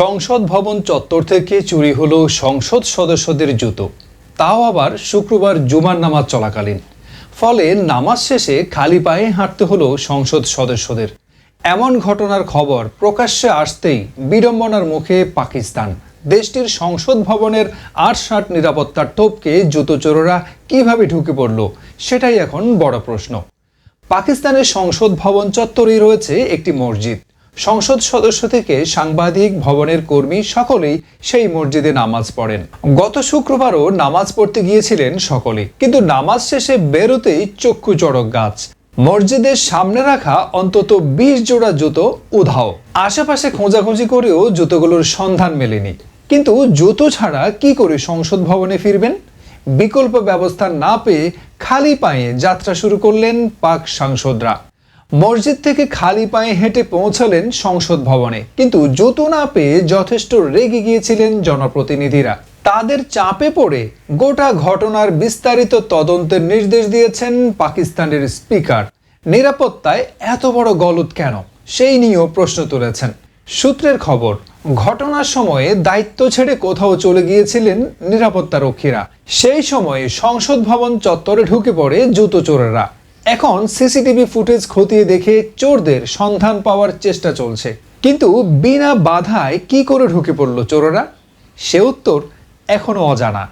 সংসদ ভবন চত্বর থেকে চুরি হলো সংসদ সদস্যদের জুতো। তাও আবার শুক্রবার জুমার নামাজ চলাকালীন। ফলে নামাজ শেষে খালি পায়ে হাঁটতে হলো সংসদ সদস্যদের। এমন ঘটনার খবর প্রকাশ্যে আসতেই বিড়ম্বনার মুখে পাকিস্তান। দেশটির সংসদ ভবনের আট ষাট নিরাপত্তার টোপকে জুতোচোরেরা কীভাবে ঢুকে পড়ল, সেটাই এখন বড় প্রশ্ন। পাকিস্তানের সংসদ ভবন চত্বরেই রয়েছে একটি মসজিদ। সংসদ সদস্য থেকে সাংবাদিক, ভবনের কর্মী সকলেই সেই মসজিদে নামাজ পড়েন। গত শুক্রবারও নামাজ পড়তে গিয়েছিলেন সকলে কিন্তু নামাজ শেষে বেরোতেই চক্ষু চড়ক গাছ। মসজিদের সামনে রাখা অন্তত বিশ জোড়া জুতো উধাও। আশেপাশে খোঁজাখুঁজি করেও জুতোগুলোর সন্ধান মেলেনি। কিন্তু জুতো ছাড়া কি করে সংসদ ভবনে ফিরবেন? বিকল্প ব্যবস্থা না পেয়ে খালি পায়ে যাত্রা শুরু করলেন পাক সাংসদরা। মসজিদ থেকে খালি পায়ে হেঁটে পৌঁছালেন সংসদ ভবনে। কিন্তু জুতো না পেয়ে যথেষ্ট রেগে গিয়েছিলেন জনপ্রতিনিধিরা। তাদের চাপে পড়ে গোটা ঘটনার বিস্তারিত তদন্তের নির্দেশ দিয়েছেন পাকিস্তানের স্পিকার। নিরাপত্তায় এত বড় গলদ কেন? সেই নিয়েও প্রশ্ন তুলেছেন। সূত্রের খবর, ঘটনার সময়ে দায়িত্ব ছেড়ে কোথাও চলে গিয়েছিলেন নিরাপত্তা রক্ষীরা সেই সময়ে সংসদ ভবন চত্বরে ঢুকে পড়ে জুতো চোরেরা। এখন সিসিটিভি ফুটেজ খতিয়ে দেখে চোরদের সন্ধান পাওয়ার চেষ্টা চলছে। কিন্তু বিনা বাধায় কি করে ঢুকে পড়ল চোররা? সে উত্তর এখনও অজানা।